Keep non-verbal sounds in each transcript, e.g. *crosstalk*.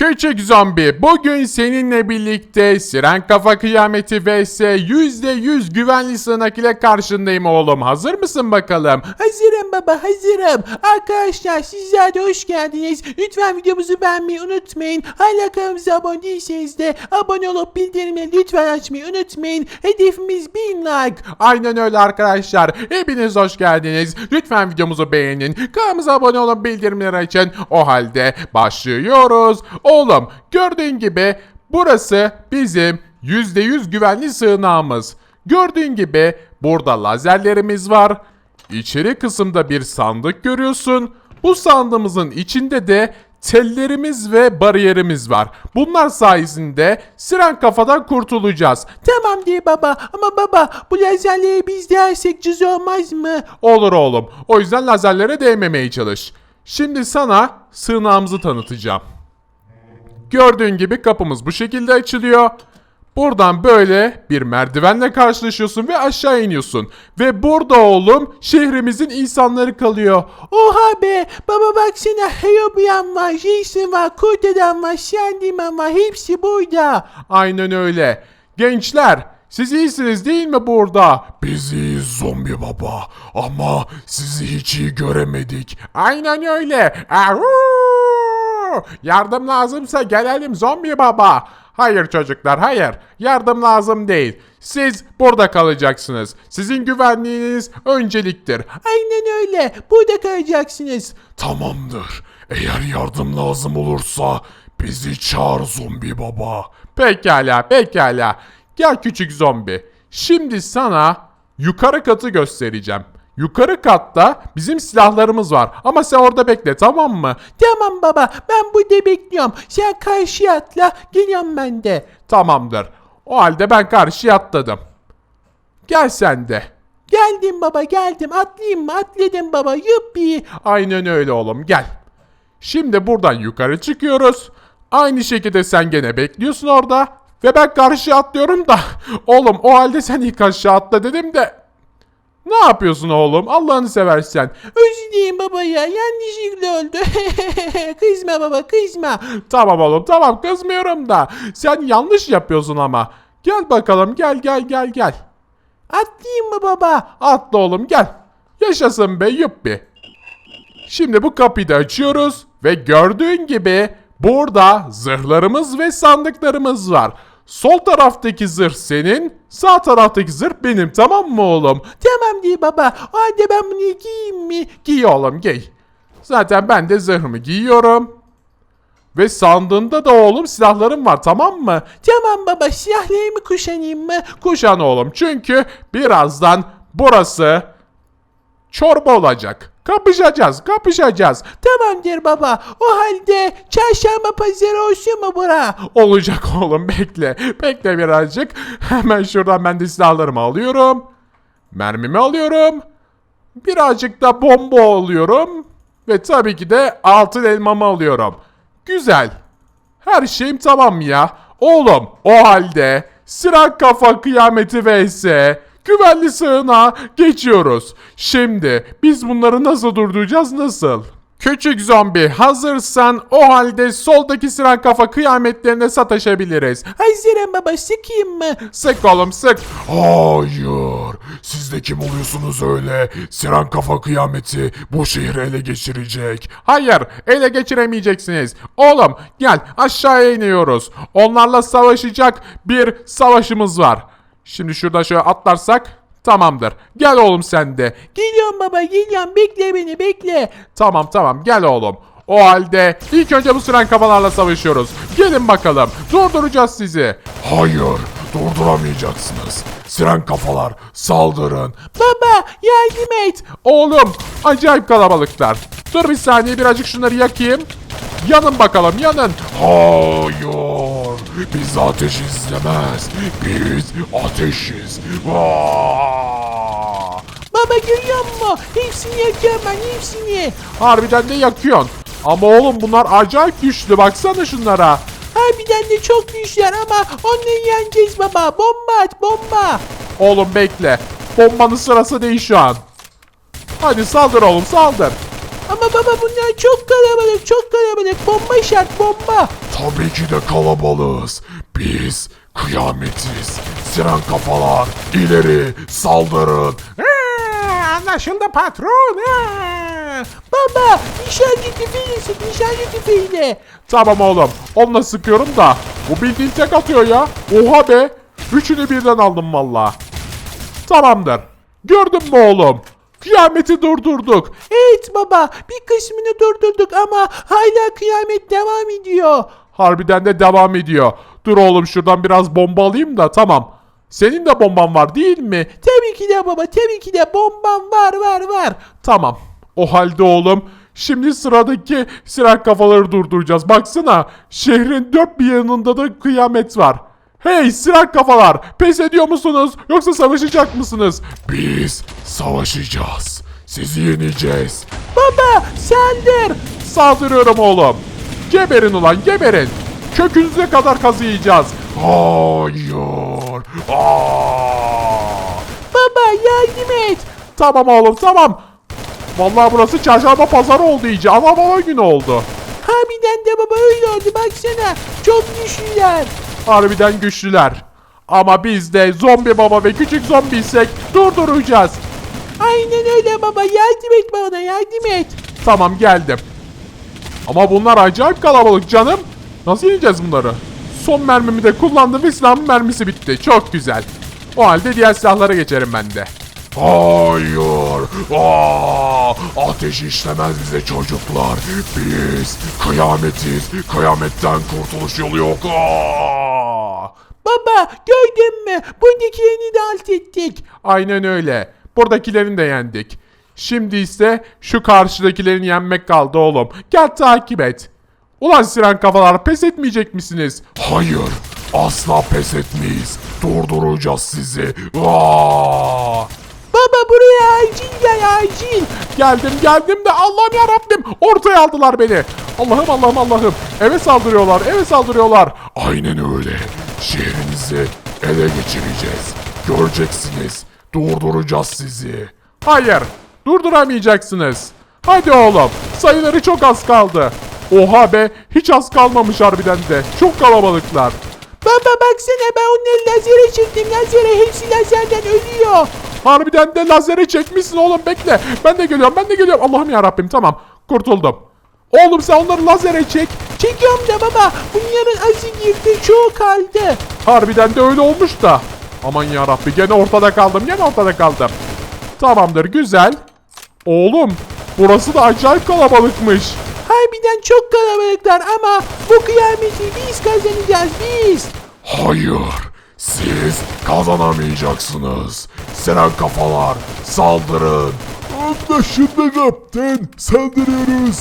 Küçük zombi bugün seninle birlikte Siren Kafa Kıyameti vs %100 güvenli sığınak ile karşındayım oğlum. Hazır mısın bakalım? Hazırım baba hazırım. Arkadaşlar sizler de hoş geldiniz. Lütfen videomuzu beğenmeyi unutmayın. Hala kanalımıza abone değilseniz de abone olup bildirimleri lütfen açmayı unutmayın. Hedefimiz 1000 like. Aynen öyle arkadaşlar. Hepiniz hoş geldiniz. Lütfen videomuzu beğenin. Kanalımıza abone olun bildirimleri açın. O halde başlıyoruz. Oğlum gördüğün gibi burası bizim %100 güvenli sığınağımız. Gördüğün gibi burada lazerlerimiz var. İçeri kısımda bir sandık görüyorsun. Bu sandığımızın içinde de tellerimiz ve bariyerimiz var. Bunlar sayesinde siren kafadan kurtulacağız. Tamam diye baba ama baba bu lazerleri biz dersek cüz olmaz mı? Olur oğlum. O yüzden lazerlere değmemeye çalış. Şimdi sana sığınağımızı tanıtacağım. Gördüğün gibi kapımız bu şekilde açılıyor. Buradan böyle bir merdivenle karşılaşıyorsun ve aşağı iniyorsun. Ve burada oğlum şehrimizin insanları kalıyor. Oha be baba baksana Herobrian var, Jason var, Kurt Adam var, Slenderman var hepsi burada. Aynen öyle. Gençler siz iyisiniz değil mi burada? Biz iyiyiz zombi baba ama sizi hiç iyi göremedik. Aynen öyle. Yardım lazımsa gelelim zombi baba. Hayır çocuklar hayır. Yardım lazım değil. Siz burada kalacaksınız. Sizin güvenliğiniz önceliktir. Aynen öyle burada kalacaksınız. Tamamdır. Eğer yardım lazım olursa bizi çağır zombi baba. Pekala, pekala. Gel küçük zombi. Şimdi sana yukarı katı göstereceğim. Yukarı katta bizim silahlarımız var. Ama sen orada bekle tamam mı? Tamam baba ben burada bekliyorum. Sen karşıya atla geliyorum ben de. Tamamdır. O halde ben karşıya atladım. Gel sen de. Geldim baba geldim atlayayım mı atladım baba yuppi. Aynen öyle oğlum gel. Şimdi buradan yukarı çıkıyoruz. Aynı şekilde sen gene bekliyorsun orada. Ve ben karşıya atlıyorum da. *laughs* Oğlum o halde sen ilk aşağı atla dedim de. Ne yapıyorsun oğlum? Allah'ını seversen. Özür baba ya yanlışlıkla oldu. *laughs* kızma baba kızma. Tamam oğlum tamam kızmıyorum da. Sen yanlış yapıyorsun ama. Gel bakalım gel gel gel gel. Atlayayım mı baba? Atla oğlum gel. Yaşasın be yuppi. Şimdi bu kapıyı da açıyoruz ve gördüğün gibi burada zırhlarımız ve sandıklarımız var. Sol taraftaki zırh senin, sağ taraftaki zırh benim tamam mı oğlum? Tamam diye baba. O halde ben bunu giyeyim mi? Giy oğlum giy. Zaten ben de zırhımı giyiyorum. Ve sandığında da oğlum silahlarım var tamam mı? Tamam baba silahlarımı kuşanayım mı? Kuşan oğlum çünkü birazdan burası çorba olacak. Kapışacağız, kapışacağız. Tamamdır baba. O halde çarşamba pazarı olsun mu bura? Olacak oğlum bekle. Bekle birazcık. Hemen şuradan ben de silahlarımı alıyorum. Mermimi alıyorum. Birazcık da bomba alıyorum. Ve tabii ki de altın elmamı alıyorum. Güzel. Her şeyim tamam ya. Oğlum o halde sıra kafa kıyameti vs güvenli sığınağa geçiyoruz. Şimdi biz bunları nasıl durduracağız nasıl? Küçük zombi hazırsan o halde soldaki sıra kafa kıyametlerine sataşabiliriz. Hazırım baba sıkayım mı? Sık oğlum sık. Hayır. Siz de kim oluyorsunuz öyle? Siren kafa kıyameti bu şehri ele geçirecek. Hayır ele geçiremeyeceksiniz. Oğlum gel aşağıya iniyoruz. Onlarla savaşacak bir savaşımız var. Şimdi şurada şöyle atlarsak tamamdır. Gel oğlum sen de. Geliyorum baba geliyorum bekle beni bekle. Tamam tamam gel oğlum. O halde ilk önce bu siren kafalarla savaşıyoruz. Gelin bakalım. Durduracağız sizi. Hayır, durduramayacaksınız. Siren kafalar saldırın. Baba yardım et. Oğlum, acayip kalabalıklar. Dur bir saniye birazcık şunları yakayım. Yanın bakalım, yanın. Hayır, biz ateş izlemez. Biz ateşiz. Vaa! Baba görüyor musun? Hepsini yakıyorum ben hepsini. Harbiden de yakıyorsun. Ama oğlum bunlar acayip güçlü. Baksana şunlara. Harbiden de çok güçler ama onları yeneceğiz baba. Bomba at bomba. Oğlum bekle. Bombanın sırası değil şu an. Hadi saldır oğlum saldır. Ama baba bunlar çok kalabalık çok kalabalık. Bomba şart bomba. Tabii ki de kalabalığız. Biz kıyametiz. Siren kafalar ileri saldırın. anlaşıldı patron. Baba nişancı tüfeğiyle sık nişancı tüfeğiyle. Tamam oğlum. Onunla sıkıyorum da. Bu bildiğin tek atıyor ya. Oha be. Üçünü birden aldım valla. Tamamdır. Gördün mü oğlum? Kıyameti durdurduk. Evet baba bir kısmını durdurduk ama hala kıyamet devam ediyor. Harbiden de devam ediyor. Dur oğlum şuradan biraz bomba alayım da tamam. Senin de bomban var değil mi? Tabii ki de baba tabii ki de bombam var var var. Tamam. O halde oğlum şimdi sıradaki siren kafaları durduracağız. Baksana şehrin dört bir yanında da kıyamet var. Hey siren kafalar pes ediyor musunuz yoksa savaşacak mısınız? Biz savaşacağız. Sizi yeneceğiz. Baba saldır. Saldırıyorum oğlum. Geberin ulan geberin. Kökünüze kadar kazıyacağız. Hayır. Aa! Baba yardım et. Tamam oğlum tamam. Vallahi burası çarşamba pazarı oldu iyice. Ana baba günü oldu. Harbiden de baba öyle oldu baksana. Çok güçlüler. Harbiden güçlüler. Ama biz de zombi baba ve küçük zombiysek durduracağız. Aynen öyle baba yardım et bana yardım et. Tamam geldim. Ama bunlar acayip kalabalık canım. Nasıl yeneceğiz bunları? Son mermimi de kullandım ve silahımın mermisi bitti. Çok güzel. O halde diğer silahlara geçerim ben de. Hayır. Aa, ateş işlemez bize çocuklar. Biz kıyametiz. Kıyametten kurtuluş yolu yok. Aa. Baba gördün mü? Buradakilerini de alt ettik. Aynen öyle. Buradakilerini de yendik. Şimdi ise şu karşıdakilerini yenmek kaldı oğlum. Gel takip et. Ulan siren kafalar pes etmeyecek misiniz? Hayır. Asla pes etmeyiz. Durduracağız sizi. Aa! Baba buraya acil gel acil. Geldim geldim de Allah'ım ya Rabbim ortaya aldılar beni. Allah'ım Allah'ım Allah'ım. Eve saldırıyorlar eve saldırıyorlar. Aynen öyle. Şehrinizi ele geçireceğiz. Göreceksiniz. Durduracağız sizi. Hayır durduramayacaksınız. Hadi oğlum sayıları çok az kaldı. Oha be hiç az kalmamış harbiden de. Çok kalabalıklar. Baba baksana ben onları lazere çektim lazere hepsi lazerden ölüyor. Harbiden de lazere çekmişsin oğlum bekle. Ben de geliyorum ben de geliyorum. Allah'ım ya Rabbim tamam kurtuldum. Oğlum sen onları lazere çek. Çekiyorum da baba bunların azı girdi çoğu kaldı. Harbiden de öyle olmuş da. Aman ya Rabbi gene ortada kaldım gene ortada kaldım. Tamamdır güzel. Oğlum burası da acayip kalabalıkmış. Harbiden çok kalabalıklar ama bu kıyameti biz kazanacağız biz. Hayır siz kazanamayacaksınız. Siren kafalar saldırın. Anlaşıldı kaptan saldırıyoruz.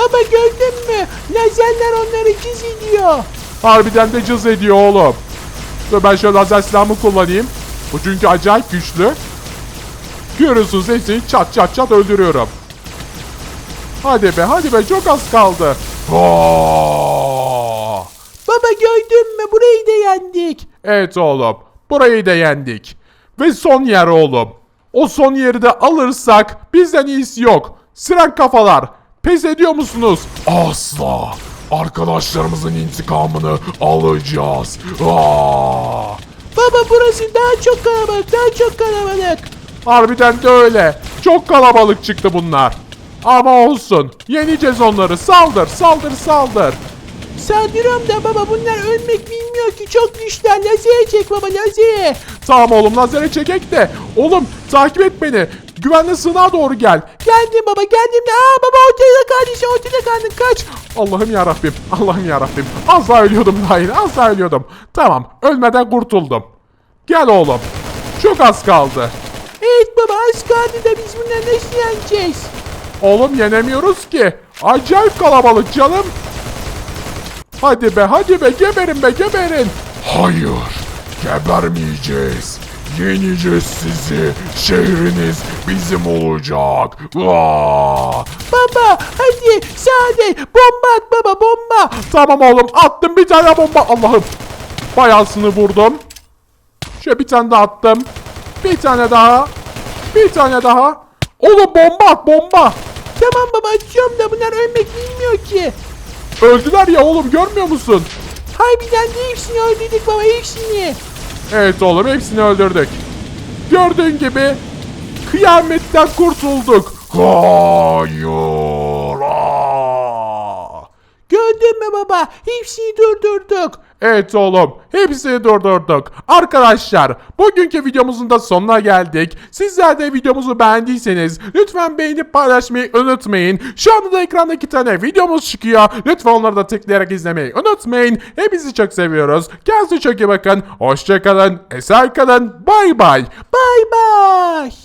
Baba gördün mü? Lazerler onları çiziyor. Harbiden de cız ediyor oğlum. Dur ben şöyle lazer silahımı kullanayım. Bu çünkü acayip güçlü. Görüyorsunuz hepsini çat çat çat öldürüyorum. Hadi be hadi be çok az kaldı. Aa! Baba gördün mü? Burayı da yendik. Evet oğlum burayı da yendik. Ve son yer oğlum. O son yeri de alırsak bizden iyisi yok. Siren kafalar pes ediyor musunuz? Asla. Arkadaşlarımızın intikamını alacağız. Aa! Baba burası daha çok kalabalık daha çok kalabalık. Harbiden de öyle. Çok kalabalık çıktı bunlar. Ama olsun. Yeneceğiz onları. Saldır, saldır, saldır. Saldırıyorum da baba bunlar ölmek bilmiyor ki çok güçler. Lazere çek baba lazere. Tamam oğlum lazere çekek de. Oğlum takip et beni. Güvenli sığınağa doğru gel. Geldim baba geldim. Aa baba ortada sen ortada kaldın kaç. Allah'ım ya Rabbim. Allah'ım ya Rabbim. Az daha ölüyordum daha yeni. Az daha ölüyordum. Tamam. Ölmeden kurtuldum. Gel oğlum. Çok az kaldı. Evet baba az kaldı da biz bunları nasıl yeneceğiz? Oğlum yenemiyoruz ki. Acayip kalabalık canım. Hadi be hadi be geberin be geberin. Hayır gebermeyeceğiz. Yeneceğiz sizi. Şehriniz bizim olacak. Aa! Baba hadi sade bomba at baba bomba. Tamam oğlum attım bir tane bomba. Allah'ım. Bayağısını vurdum. Şöyle bir tane daha attım. Bir tane daha. Bir tane daha. Oğlum bomba at bomba. Tamam baba atıyorum da bunlar ölmek bilmiyor ki. Öldüler ya oğlum görmüyor musun? Harbiden de hepsini öldürdük baba hepsini. Evet oğlum hepsini öldürdük. Gördüğün gibi kıyametten kurtulduk. Hayır. Gördün mü baba? Hepsini durdurduk. Evet oğlum hepsini durdurduk. Arkadaşlar bugünkü videomuzun da sonuna geldik. Sizler de videomuzu beğendiyseniz lütfen beğenip paylaşmayı unutmayın. Şu anda da ekranda iki tane videomuz çıkıyor. Lütfen onları da tıklayarak izlemeyi unutmayın. Hepinizi çok seviyoruz. Kendinize çok iyi bakın. Hoşçakalın. Esen kalın. Bay bay. Bay bay.